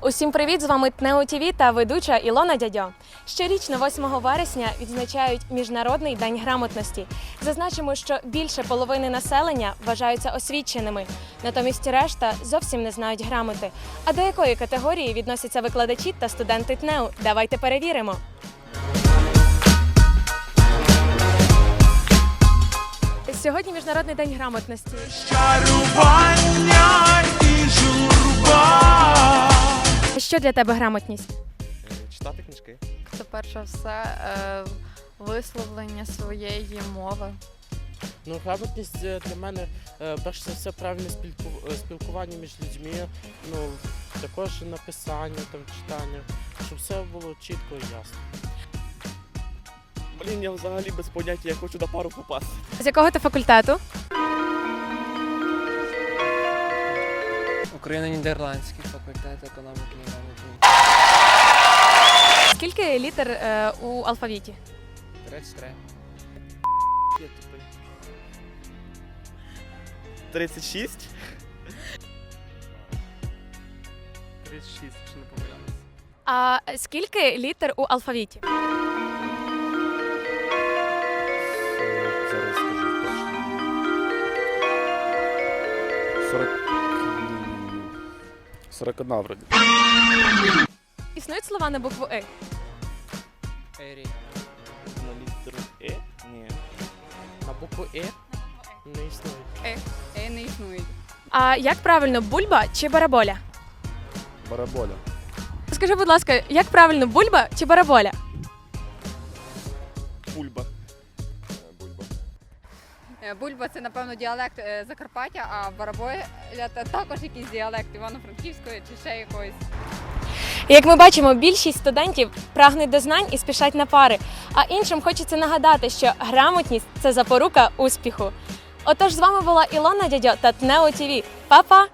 Усім привіт! З вами ТНЕО ТВ та ведуча Ілона Дядьо. Щорічно, 8 вересня, відзначають Міжнародний день грамотності. Зазначимо, що більше половини населення вважаються освіченими, натомість решта зовсім не знають грамоти. А до якої категорії відносяться викладачі та студенти ТНЕУ? Давайте перевіримо. Сьогодні Міжнародний день грамотності. Чарування Що для тебе грамотність? Е, Читати книжки. Це перш за все е, висловлення своєї мови. Ну, грамотність е, для мене е, перш за все правильне спілку- е, спілкування між людьми, ну також написання, там читання, щоб все було чітко і ясно. Блін, я взагалі без поняття, я хочу на пару попасти. З якого ти факультету? Україно-нідерландський факультет економіки і менеджменту. Скільки літер е, у алфавіті? 33. Я тупий. 36? 36, якщо не помиляюсь. А скільки літер у алфавіті? Зараз скажу точно. 40... 41 вроді. Існують слова на букву И. Ері. На літеру Е? Ні. На букву Е не існує. Е, Е не існують. А як правильно бульба чи бараболя? Бараболя. Скажи, будь ласка, як правильно бульба чи бараболя? Бульба. Е, Бульба. Це, напевно, діалект е, Закарпаття, а Бараболя це також якийсь діалект Івано-Франківської чи ще якоїсь. Як ми бачимо, більшість студентів прагнуть до знань і спішать на пари. А іншим хочеться нагадати, що грамотність це запорука успіху. Отож, з вами була Ілона Дядьо та ТНЕО ТІВІ. Па-па!